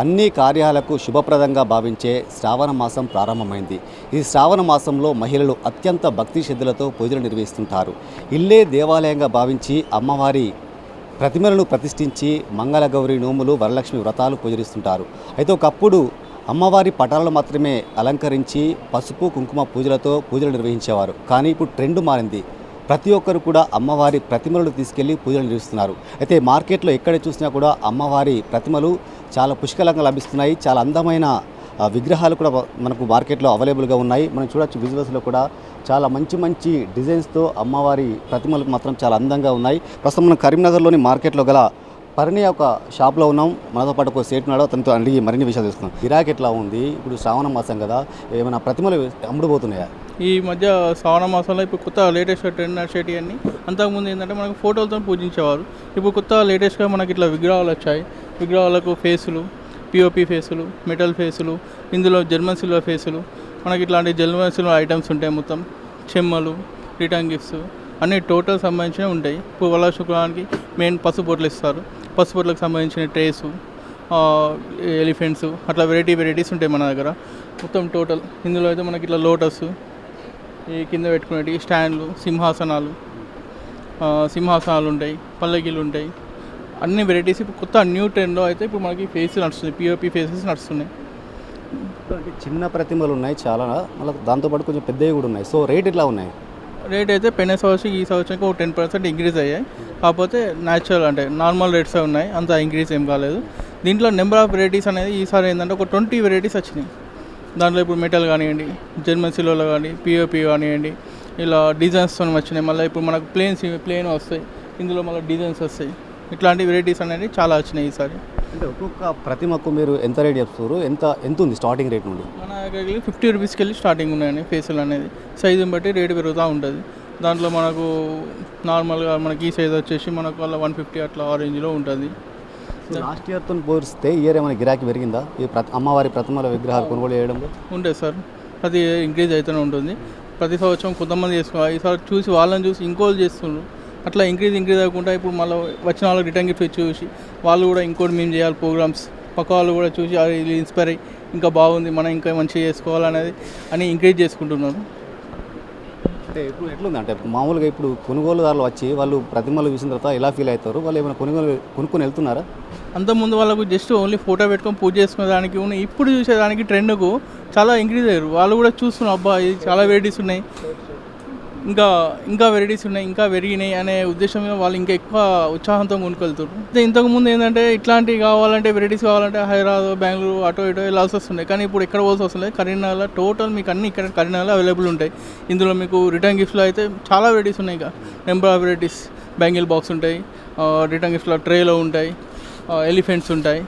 అన్ని కార్యాలకు శుభప్రదంగా భావించే శ్రావణ మాసం ప్రారంభమైంది. ఈ శ్రావణ మాసంలో మహిళలు అత్యంత భక్తి శ్రద్ధలతో పూజలు నిర్వహిస్తుంటారు. ఇల్లే దేవాలయంగా భావించి అమ్మవారి ప్రతిమలను ప్రతిష్ఠించి మంగళగౌరి నోములు వరలక్ష్మి వ్రతాలు పూజరిస్తుంటారు అయితే ఒకప్పుడు అమ్మవారి పటాలను మాత్రమే అలంకరించి పసుపు కుంకుమ పూజలతో పూజలు నిర్వహించేవారు. కానీ ఇప్పుడు ట్రెండ్ మారింది. ప్రతి ఒక్కరు కూడా అమ్మవారి ప్రతిమలను తీసుకెళ్ళి పూజలు నిర్వహిస్తున్నారు. అయితే మార్కెట్లో ఎక్కడ చూసినా కూడా అమ్మవారి ప్రతిమలు చాలా పుష్కలంగా లభిస్తున్నాయి. చాలా అందమైన విగ్రహాలు కూడా మనకు మార్కెట్లో అవైలబుల్గా ఉన్నాయి. మనం చూడొచ్చు బిజినెస్లో కూడా చాలా మంచి మంచి డిజైన్స్తో అమ్మవారి ప్రతిమలు మాత్రం చాలా అందంగా ఉన్నాయి. ప్రస్తుతం మనం కరీంనగర్లోని మార్కెట్లో గల పరిణి ఒక షాప్లో ఉన్నాం. మనతో పాటు ఒక సేట్ ఉన్నాడు. తనతో అడిగి మరిన్ని విషయాలు తెలుసుకున్నాం గిరాక్ ఎట్లా ఉంది? ఇప్పుడు శ్రావణ మాసం కదా. ఏమైనా ప్రతిమలు అమ్ముడుపోతున్నాయా? ఈ మధ్య శ్రావణ మాసంలో ఇప్పుడు కొత్త లేటెస్ట్ ట్రెండ్ నడిచేటి అన్ని. అంతకుముందు ఏంటంటే మనకు ఫోటోలతో పూజించేవారు. ఇప్పుడు కొత్త లేటెస్ట్గా మనకి ఇట్లా విగ్రహాలు వచ్చాయి. విగ్రహాలకు ఫేసులు పిఓపి ఫేసులు మెటల్ ఫేసులు ఇందులో జర్మన్ సిల్వర్ ఫేసులు. మనకి ఇట్లాంటి జర్మన్ సిల్వర్ ఐటమ్స్ ఉంటాయి మొత్తం. చెమ్మలు రిటర్న్ గిఫ్ట్స్ అన్ని టోటల్ సంబంధించినవి ఉంటాయి. ఇప్పుడు వల్ల శుక్రానికి మెయిన్ పసుపు బొట్లు ఇస్తారు. పసుపు బొట్లకు సంబంధించిన ట్రేసు ఎలిఫెంట్స్ అట్లా వెరైటీ వెరైటీస్ ఉంటాయి మన దగ్గర. మొత్తం టోటల్ ఇందులో అయితే మనకి ఇట్లా లోటస్ ఈ కింద పెట్టుకునేవి స్టాండ్లు సింహాసనాలు సింహాసనాలు ఉంటాయి పల్లకీలు ఉంటాయి. అన్ని వెరైటీస్ ఇప్పుడు కొత్త న్యూ ట్రెండ్లో అయితే ఇప్పుడు మనకి ఫేస్ నడుస్తుంది పిఓపి ఫేసెస్ నడుస్తున్నాయి. చిన్న ప్రతిమలు ఉన్నాయి చాలా. మళ్ళీ దాంతోపాటు కొంచెం పెద్దవి కూడా ఉన్నాయి. సో రేట్ ఎట్లా ఉన్నాయి? రేట్ అయితే పెన్ సంవత్సరం ఈ సంవత్సరానికి ఒక టెన్ పర్సెంట్ ఇంక్రీజ్ అయ్యాయి. కాకపోతే న్యాచురల్ అంటే నార్మల్ రేట్స్ ఉన్నాయి. అంత ఇంక్రీజ్ ఏం కాలేదు. దీంట్లో నెంబర్ ఆఫ్ వెరైటీస్ అనేది ఈసారి ఏంటంటే ఒక ట్వంటీ వెరైటీస్ వచ్చినాయి. దాంట్లో ఇప్పుడు మెటల్ కానివ్వండి జర్మన్ సిలోలో కానీ పిఓపి కానివ్వండి ఇలా డిజైన్స్తో వచ్చినాయి. మళ్ళీ ఇప్పుడు మనకు ప్లేన్స్ ప్లేన్ వస్తాయి. ఇందులో మళ్ళీ డిజైన్స్ వస్తాయి. ఇట్లాంటి వెరైటీస్ అనేవి చాలా వచ్చినాయి ఈసారి. అంటే ఒక్కొక్క ప్రతిమకు మీరు ఎంత రేట్ చెప్తారు ఎంత ఎంత ఉంది స్టార్టింగ్ రేట్ నుండి? మన దగ్గరికి ఫిఫ్టీ రూపీస్కి వెళ్ళి స్టార్టింగ్ ఉన్నాయండి ఫేషియల్ అనేది. సైజుని బట్టి రేటు పెరుగుతూ ఉంటుంది. దాంట్లో మనకు నార్మల్గా మనకి ఈ సైజ్ వచ్చేసి మనకు వాళ్ళ వన్ ఫిఫ్టీ అట్లా ఆరెంజ్లో ఉంటుంది. లాస్ట్ ఇయర్తో పోలిస్తే ఇయర్ ఏమైనా గిరాకీ పెరిగిందా? ఈ అమ్మవారి ప్రతిమల విగ్రహాలు కొనుగోలు చేయడంలో ఉంటుంది సార్. ప్రతి ఇంక్రీజ్ అవుతూనే ఉంటుంది. ప్రతి సంవత్సరం కొంతమంది చేసుకోవాలి ఈసారి చూసి వాళ్ళని చూసి ఇంకోళ్ళు చేస్తున్నారు అట్లా ఇంక్రీజ్ ఇంక్రీజ్ అవ్వకుండా ఇప్పుడు మళ్ళీ వచ్చిన వాళ్ళకి రిటర్న్ గిఫ్ట్ చూసి వాళ్ళు కూడా ఇంకోటి మేము చేయాలి ప్రోగ్రామ్స్. పక్క వాళ్ళు కూడా చూసి "అరే, ఇది ఇన్స్పైర్ అయ్యి ఇంకా బాగుంది. మనం ఇంకా మంచిగా చేసుకోవాలనేది అని ఇంక్రీజ్ చేసుకుంటున్నారు అంటే ఇప్పుడు ఎట్లుంది అంటే మామూలుగా ఇప్పుడు కొనుగోలుదారులు వచ్చి వాళ్ళు ప్రతిమలు చూసిన తర్వాత ఎలా ఫీల్ అవుతారు? వాళ్ళు ఏమైనా కొనుగోలు కొనుక్కొని వెళ్తున్నారా? అంతకుముందు వాళ్ళకు జస్ట్ ఓన్లీ ఫోటో పెట్టుకొని పూజ చేసుకునేదానికి ఉన్న ఇప్పుడు చూసేదానికి ట్రెండ్కు చాలా ఇంక్రీజ్ అయ్యారు. వాళ్ళు కూడా చూస్తున్నారు అబ్బా ఇది చాలా వెరైటీస్ ఉన్నాయి. ఇంకా ఇంకా వెరైటీస్ ఉన్నాయి ఇంకా పెరిగినాయి అనే ఉద్దేశం మీద వాళ్ళు ఇంకా ఎక్కువ ఉత్సాహంతో కొనుక్కెళ్తారు ఇంతకు ఇంతకుముందు ఏంటంటే ఇట్లాంటివి కావాలంటే వెరైటీస్ కావాలంటే హైదరాబాద్ బెంగళూరు అటో ఇటో వెళ్ళాల్సి వస్తున్నాయి కానీ ఇప్పుడు ఎక్కడ పోవాల్సి వస్తుంది కరీంనగర్లో టోటల్ మీకు అన్ని ఇక్కడ కరీంనగర్లో అవైలబుల్ ఉంటాయి. ఇందులో మీకు రిటర్న్ గిఫ్ట్లో అయితే చాలా వెరైటీస్ ఉన్నాయి ఇక. Number of varieties bangle box ఉంటాయి రిటర్న్ గిఫ్ట్లో ట్రేలో ఉంటాయి ఎలిఫెంట్స్ ఉంటాయి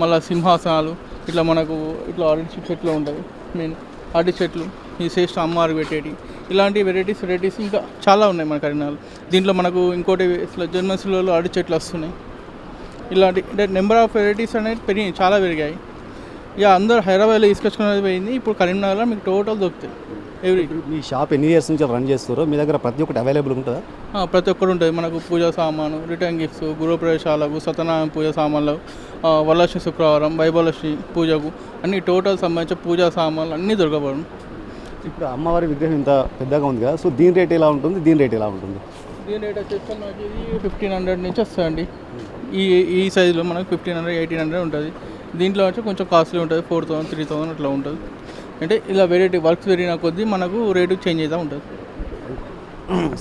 మళ్ళీ సింహాసనాలు ఇట్లా మనకు ఇట్లా అరటి చెట్లు ఉంటాయి మెయిన్ అరటి చెట్లు ఈ శ్రేష్ఠ అమ్మవారు పెట్టేటి ఇలాంటి వెరైటీస్ వెరైటీస్ ఇంకా చాలా ఉన్నాయి మన కరీంనగర్లో. దీంట్లో మనకు ఇంకోటి ఇట్లా జర్మన్స్లో అరటి చెట్లు వస్తున్నాయి. ఇలాంటి అంటే నెంబర్ ఆఫ్ వెరైటీస్ అనేది పెరిగాయి చాలా పెరిగాయి. ఇక అందరూ హైదరాబాద్లో తీసుకొచ్చుకునేది పోయింది. ఇప్పుడు కరీంనగర్లో మీకు టోటల్ దొరుకుతాయి. ఎవ్రీ మీ షాప్ ఎన్ని ఇయర్స్ నుంచి రన్ చేస్తారో మీ దగ్గర ప్రతి ఒక్కటి అవైలబుల్ ఉంటుందా? ప్రతి ఒక్కరు ఉంటుంది. మనకు పూజా సామాను రిటర్న్ గిఫ్ట్స్ గృహప్రవేశాలకు సత్యనారాయణ పూజ సామాన్లు వరలక్ష్మి శుక్రవారం వైభవలక్ష్మి పూజకు అన్ని టోటల్ సంబంధించిన పూజా సామాన్లు అన్నీ దొరకబడను ఇప్పుడు అమ్మవారి విగ్రహం ఇంత పెద్దగా ఉంది కదా సో దీని రేట్ ఎలా ఉంటుంది? దీని రేట్ ఎలా ఉంటుంది? దీని రేట్ వచ్చేసి మనకి ఫిఫ్టీన్ హండ్రెడ్ నుంచి వస్తాయండి ఈ ఈ సైజులో మనకు ఫిఫ్టీన్ హండ్రెడ్ ఎయిటీన్ హండ్రెడ్ ఉంటుంది. దీంట్లో వచ్చి కొంచెం కాస్ట్లీ ఉంటుంది ఫోర్ థౌసండ్ త్రీ థౌసండ్ అట్లా ఉంటుంది. అంటే ఇలా వెరైటీ వర్క్స్ పెరిగిన కొద్దీ మనకు రేటు చేంజ్ అవుతూ ఉంటుంది.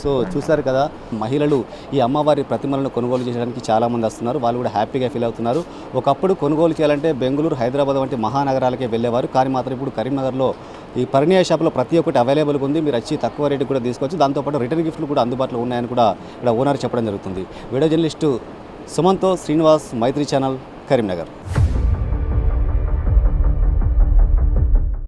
సో చూసారు కదా మహిళలు ఈ అమ్మవారి ప్రతిమలను కొనుగోలు చేయడానికి చాలామంది వస్తున్నారు. వాళ్ళు కూడా హ్యాపీగా ఫీల్ అవుతున్నారు. ఒకప్పుడు కొనుగోలు చేయాలంటే బెంగళూరు హైదరాబాద్ వంటి మహానగరాలకే వెళ్ళేవారు. కానీ మాత్రం ఇప్పుడు కరీంనగర్లో ఈ పరిణయ షాప్లో ప్రతి ఒక్కటి అవైలబుల్గా ఉంది. మీరు వచ్చి తక్కువ రేటుకి కూడా తీసుకోవచ్చు దాంతోపాటు రిటర్న్ గిఫ్ట్లు కూడా అందుబాటులో ఉన్నాయని కూడా ఇక్కడ ఓనర్ చెప్పడం జరుగుతుంది. వీడియో జర్నలిస్టు సుమంతో శ్రీనివాస్ మైత్రి ఛానల్ కరీంనగర్.